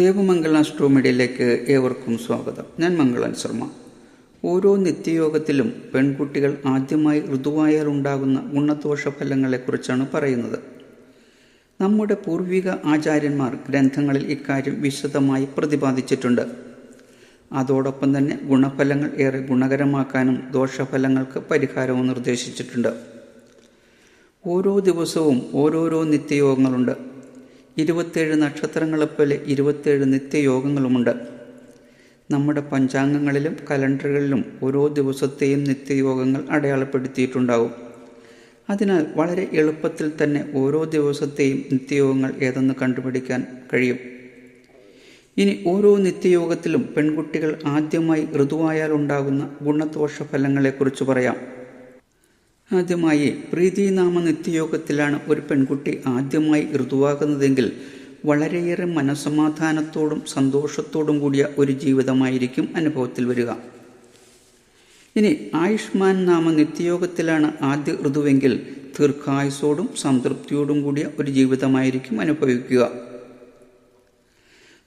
ദേവമംഗള സ്ട്രോമിഡിയിലേക്ക് ഏവർക്കും സ്വാഗതം. ഞാൻ മംഗളൻ ശർമ്മ. ഓരോ നിത്യയോഗത്തിലും പെൺകുട്ടികൾ ആദ്യമായി ഋതുവായാൽ ഉണ്ടാകുന്ന ഗുണദോഷ ഫലങ്ങളെക്കുറിച്ചാണ് പറയുന്നത്. നമ്മുടെ പൂർവിക ആചാര്യന്മാർ ഗ്രന്ഥങ്ങളിൽ ഇക്കാര്യം വിശദമായി പ്രതിപാദിച്ചിട്ടുണ്ട്. അതോടൊപ്പം തന്നെ ഗുണഫലങ്ങൾ ഏറെ ഗുണകരമാക്കാനും ദോഷഫലങ്ങൾക്ക് പരിഹാരവും നിർദ്ദേശിച്ചിട്ടുണ്ട്. ഓരോ ദിവസവും ഓരോരോ നിത്യയോഗങ്ങളുണ്ട്. ഇരുപത്തേഴ് നക്ഷത്രങ്ങളെപ്പോലെ ഇരുപത്തേഴ് നിത്യയോഗങ്ങളുമുണ്ട്. നമ്മുടെ പഞ്ചാംഗങ്ങളിലും കലണ്ടറുകളിലും ഓരോ ദിവസത്തെയും നിത്യയോഗങ്ങൾ അടയാളപ്പെടുത്തിയിട്ടുണ്ടാകും അതിനാൽ വളരെ എളുപ്പത്തിൽ തന്നെ ഓരോ ദിവസത്തെയും നിത്യയോഗങ്ങൾ ഏതെന്ന് കണ്ടുപിടിക്കാൻ കഴിയും. ഇനി ഓരോ നിത്യയോഗത്തിലും പെൺകുട്ടികൾ ആദ്യമായി ഋതുവായാൽ ഉണ്ടാകുന്ന ഗുണദോഷ ഫലങ്ങളെക്കുറിച്ച് പറയാം. ആദ്യമായി പ്രീതിനാമ നിത്യയോഗത്തിലാണ് ഒരു പെൺകുട്ടി ആദ്യമായി ഋതുവാകുന്നതെങ്കിൽ വളരെയേറെ മനസമാധാനത്തോടും സന്തോഷത്തോടും കൂടിയ ഒരു ജീവിതമായിരിക്കും അനുഭവത്തിൽ വരിക. ഇനി ആയുഷ്മാൻ നാമ നിത്യയോഗത്തിലാണ് ആദ്യ ഋതുവെങ്കിൽ ദീർഘായുസോടും സംതൃപ്തിയോടും കൂടിയ ഒരു ജീവിതമായിരിക്കും അനുഭവിക്കുക.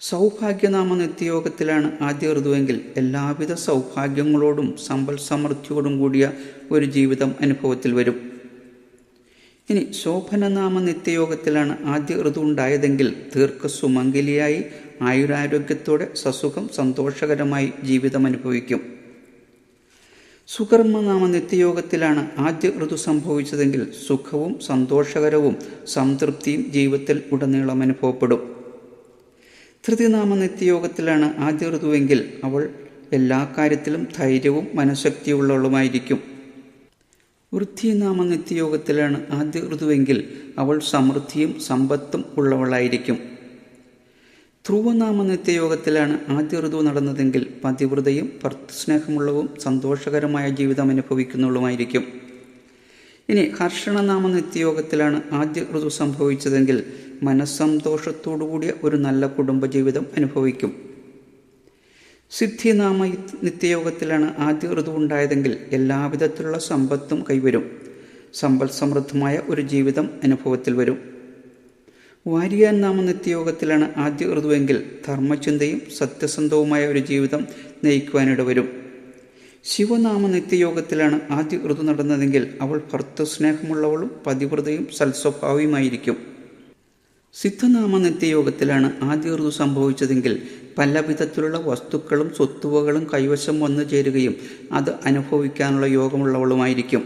സൗഭാഗ്യനാമ നിത്യയോഗത്തിലാണ് ആദ്യ ഋതുവെങ്കിൽ എല്ലാവിധ സൗഭാഗ്യങ്ങളോടും സമ്പൽ സമൃദ്ധിയോടും കൂടിയ ഒരു ജീവിതം അനുഭവത്തിൽ വരും. ഇനി ശോഭനനാമ നിത്യയോഗത്തിലാണ് ആദ്യ ഋതു ഉണ്ടായതെങ്കിൽ ദീർഘസുമംഗലിയായി ആയുരാരോഗ്യത്തോടെ സസുഖം സന്തോഷകരമായി ജീവിതം അനുഭവിക്കും. സുകർമ്മനാമ നിത്യയോഗത്തിലാണ് ആദ്യ ഋതു സംഭവിച്ചതെങ്കിൽ സുഖവും സന്തോഷകരവും സംതൃപ്തിയും ജീവിതത്തിൽ ഉടനീളം അനുഭവപ്പെടും. ധൃതിനാമ നിത്യയോഗത്തിലാണ് ആദ്യ ഋതുവെങ്കിൽ അവൾ എല്ലാ കാര്യത്തിലും ധൈര്യവും മനഃശക്തിയുള്ളവളുമായിരിക്കും. വൃദ്ധിനാമ നിത്യയോഗത്തിലാണ് ആദ്യ ഋതുവെങ്കിൽ അവൾ സമൃദ്ധിയും സമ്പത്തും ഉള്ളവളായിരിക്കും. ധ്രുവനാമ നിത്യയോഗത്തിലാണ് ആദ്യ ഋതു നടന്നതെങ്കിൽ പതിവ്രതയും ഭർത്തസ്നേഹമുള്ളവും സന്തോഷകരമായ ജീവിതം അനുഭവിക്കുന്നവളുമായിരിക്കും. ഇനി ഹർഷണനാമ നിത്യയോഗത്തിലാണ് ആദ്യ ഋതു സംഭവിച്ചതെങ്കിൽ മനസ്സന്തോഷത്തോടുകൂടിയ ഒരു നല്ല കുടുംബജീവിതം അനുഭവിക്കും. സിദ്ധിനാമ നിത്യയോഗത്തിലാണ് ആദ്യ ഋതു ഉണ്ടായതെങ്കിൽ എല്ലാവിധത്തിലുള്ള സമ്പത്തും കൈവരും. സമ്പൽ സമൃദ്ധമായ ഒരു ജീവിതം അനുഭവത്തിൽ വരും. വാരിയാൻ നാമ നിത്യയോഗത്തിലാണ് ആദ്യ ഋതുവെങ്കിൽ ധർമ്മചിന്തയും സത്യസന്ധവുമായ ഒരു ജീവിതം നയിക്കുവാനിട വരും. ശിവനാമ നിത്യയോഗത്തിലാണ് ആദ്യ ഋതു നടന്നതെങ്കിൽ അവൾ ഭർത്തസ്നേഹമുള്ളവളും പതിവ്രതയും സൽസ്വഭാവിയുമായിരിക്കും. സിദ്ധനാമ നിത്യയോഗത്തിലാണ് ആദ്യ ഋതു സംഭവിച്ചതെങ്കിൽ പല വിധത്തിലുള്ള വസ്തുക്കളും സ്വത്തുവകളും കൈവശം വന്നു ചേരുകയും അത് അനുഭവിക്കാനുള്ള യോഗമുള്ളവളുമായിരിക്കും.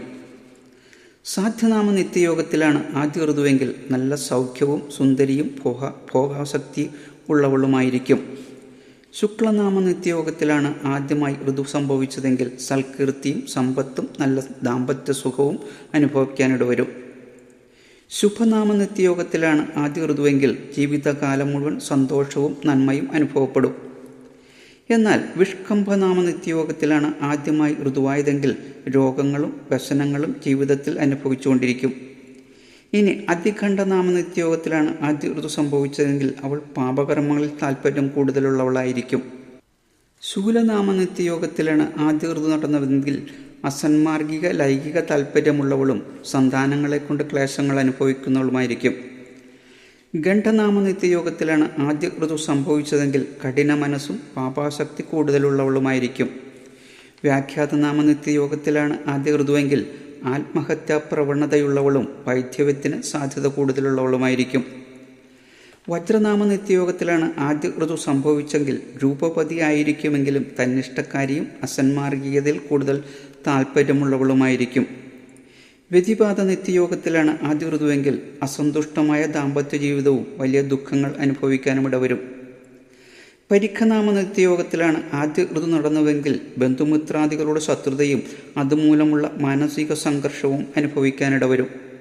സാധ്യനാമ നിത്യയോഗത്തിലാണ് ആദ്യ ഋതുവെങ്കിൽ നല്ല സൗഖ്യവും സുന്ദരിയും ഭോഗ ഭോഗാസക്തി ഉള്ളവളുമായിരിക്കും. ശുക്ലനാമ നിത്യയോഗത്തിലാണ് ആദ്യമായി ഋതു സംഭവിച്ചതെങ്കിൽ സൽകീർത്തിയും സമ്പത്തും നല്ല ദാമ്പത്യ സുഖവും അനുഭവിക്കാനിടവരും. ശുഭനാമ നിത്യയോഗത്തിലാണ് ആദ്യ ഋതുവെങ്കിൽ ജീവിതകാലം മുഴുവൻ സന്തോഷവും നന്മയും അനുഭവപ്പെടും. എന്നാൽ വിഷ്കംഭനാമ നിത്യയോഗത്തിലാണ് ആദ്യമായി ഋതുവായതെങ്കിൽ രോഗങ്ങളും വ്യസനങ്ങളും ജീവിതത്തിൽ അനുഭവിച്ചുകൊണ്ടിരിക്കും. ഇനി അതിഖണ്ഡനാമ നിത്യയോഗത്തിലാണ് ആദ്യ ഋതു സംഭവിച്ചതെങ്കിൽ അവൾ പാപകർമ്മങ്ങളിൽ താല്പര്യം കൂടുതലുള്ളവളായിരിക്കും. ശൂലനാമ നിത്യയോഗത്തിലാണ് ആദ്യ ഋതു നടന്നതെങ്കിൽ അസന്മാർഗിക ലൈംഗിക താല്പര്യമുള്ളവളും സന്താനങ്ങളെ കൊണ്ട് ക്ലേശങ്ങൾ അനുഭവിക്കുന്നവളുമായിരിക്കും. ഗണ്ഠനാമ നിത്യയോഗത്തിലാണ് ആദ്യ ഋതു സംഭവിച്ചതെങ്കിൽ കഠിന മനസ്സും പാപാശക്തി കൂടുതലുള്ളവളുമായിരിക്കും. വ്യാഖ്യാതനാമ നിത്യയോഗത്തിലാണ് ആദ്യ ഋതുവെങ്കിൽ ആത്മഹത്യാ പ്രവണതയുള്ളവളും വൈദ്യവ്യത്തിന് സാധ്യത കൂടുതലുള്ളവളുമായിരിക്കും. വജ്രനാമ നിത്യയോഗത്തിലാണ് ആദ്യ ഋതു സംഭവിച്ചെങ്കിൽ രൂപപതിയായിരിക്കുമെങ്കിലും തന്നിഷ്ടക്കാരിയും അസന്മാർഗീയതയിൽ കൂടുതൽ താല്പര്യമുള്ളവളുമായിരിക്കും വ്യതിപാത നിത്യയോഗത്തിലാണ് ആദ്യ ഋതുവെങ്കിൽ അസന്തുഷ്ടമായ ദാമ്പത്യ ജീവിതവും വലിയ ദുഃഖങ്ങൾ അനുഭവിക്കാനും ഇടവരും. പരിഖനാമ നിത്യയോഗത്തിലാണ് ആദ്യ ഋതു നടന്നുവെങ്കിൽ ബന്ധുമിത്രാദികളുടെ ശത്രുതയും അതുമൂലമുള്ള മാനസിക സംഘർഷവും അനുഭവിക്കാനിടവരും.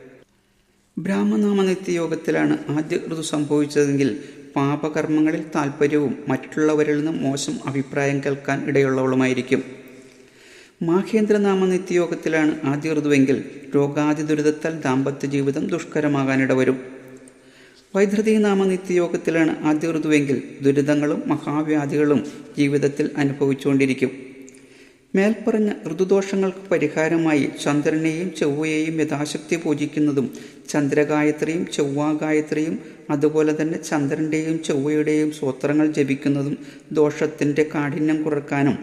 ബ്രാഹ്മനാമ നിത്യയോഗത്തിലാണ് ആദ്യ ഋതു സംഭവിച്ചതെങ്കിൽ പാപകർമ്മങ്ങളിൽ താല്പര്യവും മറ്റുള്ളവരിൽ നിന്ന് മോശം അഭിപ്രായം കേൾക്കാൻ ഇടയുള്ളവളുമായിരിക്കും. മാഹേന്ദ്രനാമ നിത്യയോഗത്തിലാണ് ആദ്യ ഋതുവെങ്കിൽ രോഗാതി ദുരിതത്താൽ ദാമ്പത്യ ജീവിതം ദുഷ്കരമാകാനിടവരും. വൈദ്യുതി നാമ നിത്യയോഗത്തിലാണ് ആദ്യ ഋതുവെങ്കിൽ ദുരിതങ്ങളും മഹാവ്യാധികളും ജീവിതത്തിൽ അനുഭവിച്ചുകൊണ്ടിരിക്കും. മേൽപ്പറഞ്ഞ ഋതുദോഷങ്ങൾക്ക് പരിഹാരമായി ചന്ദ്രനെയും ചൊവ്വയെയും യഥാശക്തി പൂജിക്കുന്നതും ചന്ദ്രഗായത്രിയും ചൊവ്വാഗായത്രിയും അതുപോലെ തന്നെ ചന്ദ്രന്റെയും ചൊവ്വയുടെയും സൂത്രങ്ങൾ ജപിക്കുന്നതും ദോഷത്തിന്റെ കാഠിന്യം കുറക്കാനും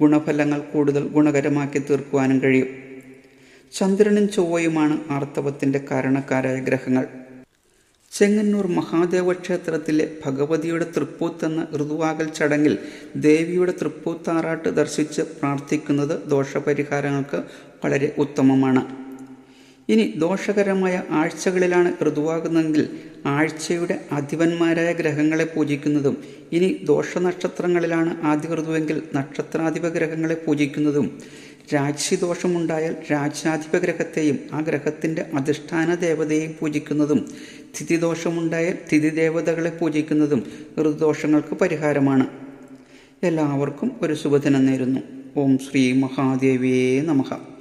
ഗുണഫലങ്ങൾ കൂടുതൽ ഗുണകരമാക്കി തീർക്കുവാനും കഴിയും. ചന്ദ്രനും ചൊവ്വയുമാണ് ആർത്തവത്തിന്റെ കാരണക്കാരായ ഗ്രഹങ്ങൾ. ചെങ്ങന്നൂർ മഹാദേവ ക്ഷേത്രത്തിലെ ഭഗവതിയുടെ തൃപ്പൂത്തെന്ന ഋതുവാകൽ ചടങ്ങിൽ ദേവിയുടെ തൃപ്പൂത്താറാട്ട് ദർശിച്ച് പ്രാർത്ഥിക്കുന്നത് ദോഷപരിഹാരങ്ങൾക്ക് വളരെ ഉത്തമമാണ്. ഇനി ദോഷകരമായ ആഴ്ചകളിലാണ് ഋതുവാകുന്നതെങ്കിൽ ആഴ്ചയുടെ അധിപന്മാരായ ഗ്രഹങ്ങളെ പൂജിക്കുന്നതും ഇനി ദോഷനക്ഷത്രങ്ങളിലാണ് ആദ്യ ഋതുവെങ്കിൽ നക്ഷത്രാധിപ ഗ്രഹങ്ങളെ പൂജിക്കുന്നതും രാജ്യദോഷമുണ്ടായാൽ രാജ്യാധിപ ഗ്രഹത്തെയും ആ ഗ്രഹത്തിന്റെ അധിഷ്ഠാന ദേവതയെയും പൂജിക്കുന്നതും തിഥിദോഷമുണ്ടായാൽ തിഥിദേവതകളെ പൂജിക്കുന്നതും ഋതുദോഷങ്ങൾക്ക് പരിഹാരമാണ്. എല്ലാവർക്കും ഒരു ശുഭദിനം നേരുന്നു. ഓം ശ്രീ മഹാദേവിയേ നമഃ.